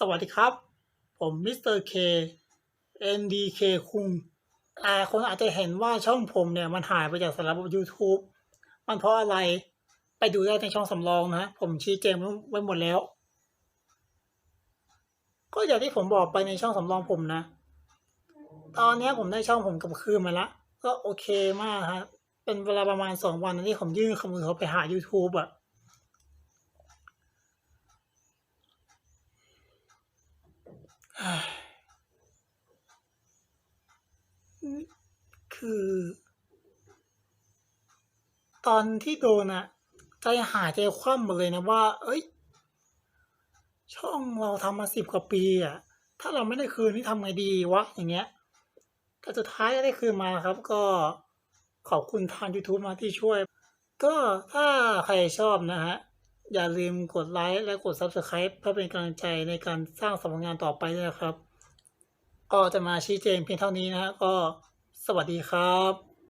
สวัสดีครับ ผมมิสเตอร์เค NDK คุงอ่าคนอาจจะเห็นว่าช่องผมเนี่ยมันหายไปจากสารบบ YouTube มันเพราะอะไรไปดูได้ในช่องสำรองนะ ผมชี้แจงไว้หมดแล้ว ก็อย่างที่ผมบอกไปในช่องสำรองผมนะ ตอนนี้ผมได้ช่องผมกลับคืนมาละก็โอเคมากฮะเป็นเวลาประมาณสองวันนะที่ผมยื่นคำมือเขาไปหา YouTube อะ คือ ตอนที่โดนอะใจหายใจคว่ำหมดเลยนะว่า เอ้ย ช่องเราทำมาสิบกว่าปีอะถ้าเราไม่ได้คืนนี่ทำไงดีวะ อย่างเงี้ยแต่สุดท้ายก็ได้คืนมาครับ ก็ขอบคุณทาง YouTube มาที่ช่วย ก็ถ้าใครชอบนะฮะ อย่าลืมกดไลค์และกด Subscribe เพื่อเป็นกำลังใจในการสร้างสำนักงานต่อไปด้วยนะครับ ก็จะมาชี้แจงเพียงเท่านี้นะฮะก็สวัสดีครับ